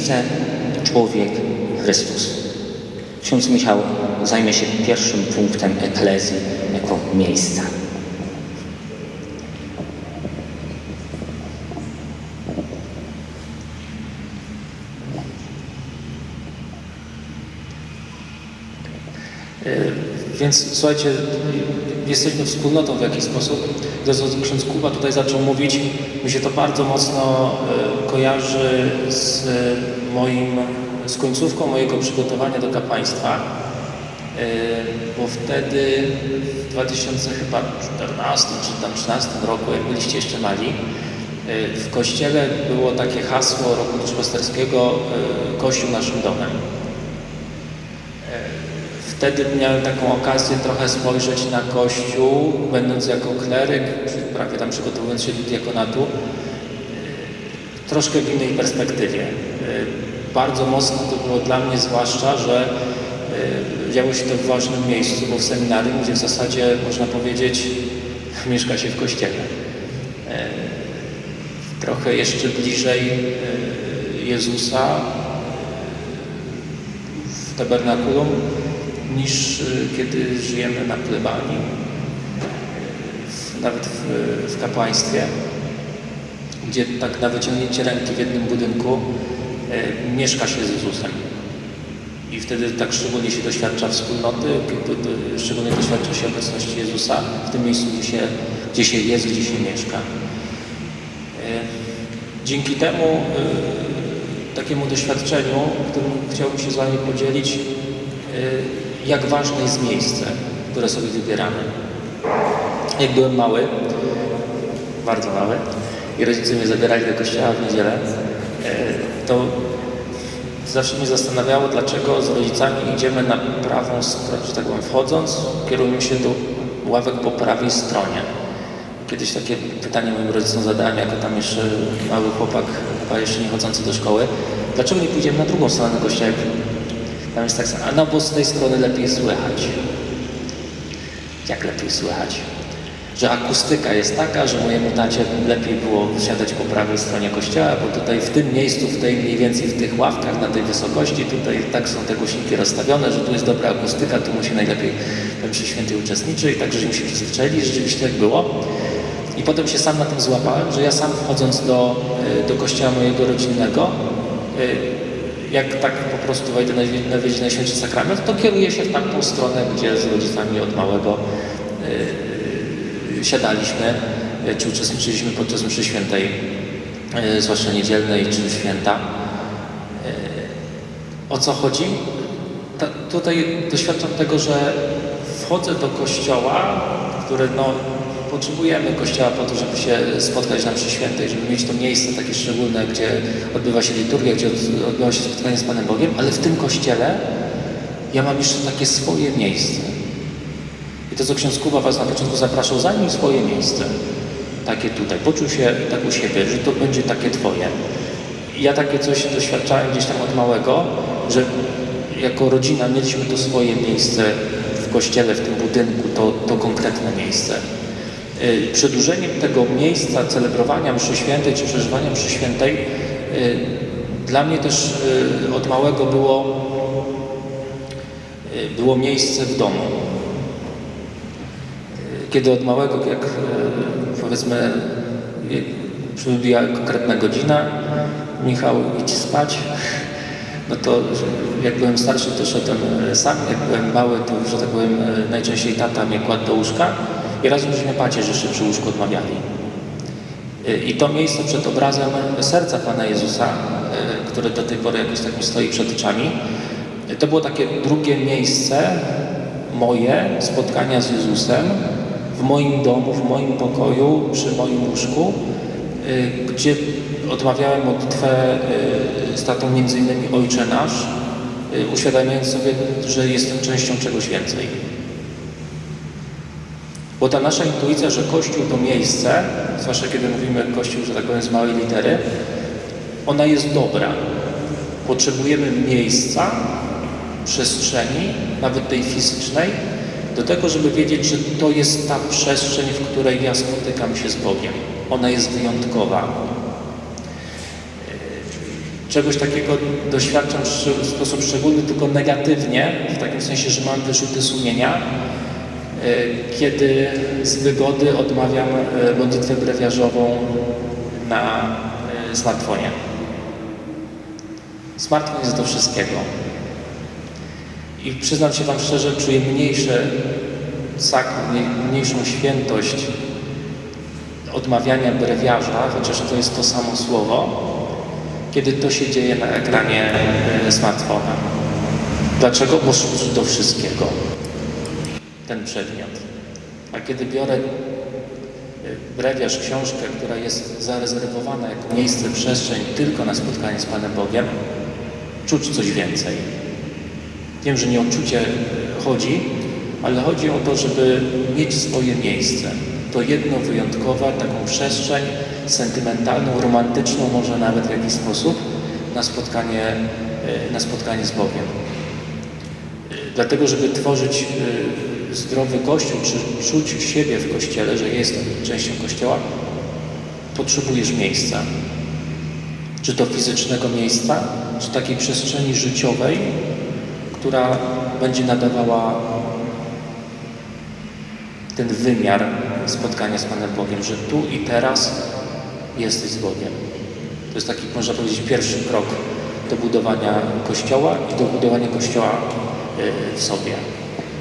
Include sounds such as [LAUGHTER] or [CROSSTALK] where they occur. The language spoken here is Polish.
miejsce, człowiek, Chrystus. Ksiądz Michał zajmie się pierwszym punktem eklezji jako miejsca. Więc słuchajcie, jesteśmy wspólnotą w jakiś sposób. Co ksiądz Kuba tutaj zaczął mówić, mi się to bardzo mocno e, kojarzy z moim, z końcówką mojego przygotowania do kapłaństwa. E, Bo wtedy w 2014 czy tam 13 roku, jak byliście jeszcze mali, e, w kościele było takie hasło roku duszpasterskiego e, Kościół naszym domem. Wtedy miałem taką okazję trochę spojrzeć na Kościół, będąc jako kleryk, prawie tam przygotowując się do diakonatu, troszkę w innej perspektywie. E, Bardzo mocno to było dla mnie zwłaszcza, że e, działo się to w ważnym miejscu, bo w seminarium, gdzie w zasadzie można powiedzieć [LAUGHS] mieszka się w Kościele. E, Trochę jeszcze bliżej Jezusa, w tabernakulum niż y, kiedy żyjemy na plebanii, nawet w, w kapłaństwie, gdzie tak na wyciągnięcie ręki w jednym budynku y, mieszka się z Jezusem. I wtedy tak szczególnie się doświadcza wspólnoty, szczególnie doświadcza się obecności Jezusa w tym miejscu, gdzie się, gdzie się jest, gdzie się mieszka. Y, Dzięki temu takiemu doświadczeniu, którym chciałbym się z Wami podzielić, jak ważne jest miejsce, które sobie wybieramy. Jak byłem mały, bardzo mały, i rodzice mnie zabierali do kościoła w niedzielę, y, to zawsze mnie zastanawiało, dlaczego z rodzicami idziemy na prawą stronę, że tak powiem, wchodząc, kierujemy się do ławek po prawej stronie. Kiedyś takie pytanie moim rodzicom zadałem, jako tam jeszcze mały chłopak, chyba jeszcze nie chodzący do szkoły. Dlaczego nie pójdziemy na drugą stronę kościoła? Tam jest tak samo, no bo z tej strony lepiej słychać. Jak lepiej słychać? Że akustyka jest taka, że mojemu tacie lepiej było siadać po prawej stronie kościoła, bo tutaj w tym miejscu, w tej mniej więcej w tych ławkach, na tej wysokości, tutaj tak są te głośniki rozstawione, że tu jest dobra akustyka, tu mu się najlepiej we mszy świętej uczestniczy i tak, żeśmy się przyzwyczaili, rzeczywiście tak było. I potem się sam na tym złapałem, że ja sam wchodząc do, y, do kościoła mojego rodzinnego, y, jak tak po prostu wejdę na, na wiedzie Najświętszy Sakrament, to kieruję się w tamtą stronę, gdzie z rodzicami od małego y, siadaliśmy, y, czy uczestniczyliśmy podczas mszy świętej, y, zwłaszcza niedzielnej czy święta. Y, O co chodzi? Ta, tutaj doświadczam tego, że wchodzę do kościoła, który no, potrzebujemy kościoła po to, żeby się spotkać na mszy świętej, żeby mieć to miejsce takie szczególne, gdzie odbywa się liturgia, gdzie od- odbywa się spotkanie z Panem Bogiem, ale w tym kościele ja mam jeszcze takie swoje miejsce. I to, co ksiądz Kuba was na początku zapraszał, zajmij swoje miejsce. Takie tutaj. Poczuł się tak u siebie, że to będzie takie twoje. Ja takie coś doświadczałem gdzieś tam od małego, że jako rodzina mieliśmy to swoje miejsce w kościele, w tym budynku, to, to konkretne miejsce. Y, Przedłużeniem tego miejsca celebrowania mszy świętej czy przeżywania mszy świętej y, dla mnie też y, od małego było, było miejsce w domu. Kiedy od małego, jak powiedzmy przybija konkretna godzina, Michał idź spać, [LAUGHS] no to jak byłem starszy, to szedłem sam, jak byłem mały, to że tak powiem najczęściej tata mnie kładł do łóżka i razem żeśmy pacierzyszy przy łóżku odmawiali. E, I to miejsce przed obrazem serca Pana Jezusa, e, które do tej pory jakoś tak mi stoi przed oczami, e, to było takie drugie miejsce moje spotkania z Jezusem w moim domu, w moim pokoju, przy moim łóżku, y, gdzie odmawiałem modlitwę y, z tatą między innymi Ojcze Nasz, y, uświadamiając sobie, że jestem częścią czegoś więcej. Bo ta nasza intuicja, że Kościół to miejsce, zwłaszcza kiedy mówimy Kościół, że tak powiem z małej litery, ona jest dobra. Potrzebujemy miejsca, przestrzeni, nawet tej fizycznej, do tego, żeby wiedzieć, że to jest ta przestrzeń, w której ja spotykam się z Bogiem. Ona jest wyjątkowa. Czegoś takiego doświadczam w sposób szczególny, tylko negatywnie, w takim sensie, że mam wyrzuty sumienia, kiedy z wygody odmawiam e, modlitwę brewiarzową na e, smartfonie. Smartfon jest do wszystkiego. I przyznam się Wam szczerze, czuję mniejsze mniejszą świętość odmawiania brewiarza, chociaż to jest to samo słowo, kiedy to się dzieje na ekranie e, smartfona. Dlaczego? Bo służy do wszystkiego ten przedmiot. A kiedy biorę e, brewiarz, książkę, która jest zarezerwowana jako miejsce, przestrzeń tylko na spotkanie z Panem Bogiem, czuć coś więcej. Wiem, że nie o czucie e, chodzi, ale chodzi o to, żeby mieć swoje miejsce. To jedno wyjątkowe, taką przestrzeń sentymentalną, romantyczną może nawet w jakiś sposób na spotkanie, e, na spotkanie z Bogiem. Dlatego, żeby tworzyć zdrowy Kościół, czy czuć siebie w Kościele, że jestem częścią Kościoła, potrzebujesz miejsca. Czy to fizycznego miejsca, czy takiej przestrzeni życiowej, która będzie nadawała ten wymiar spotkania z Panem Bogiem, że tu i teraz jesteś z Bogiem. To jest taki, można powiedzieć, pierwszy krok do budowania Kościoła i do budowania Kościoła y, w sobie.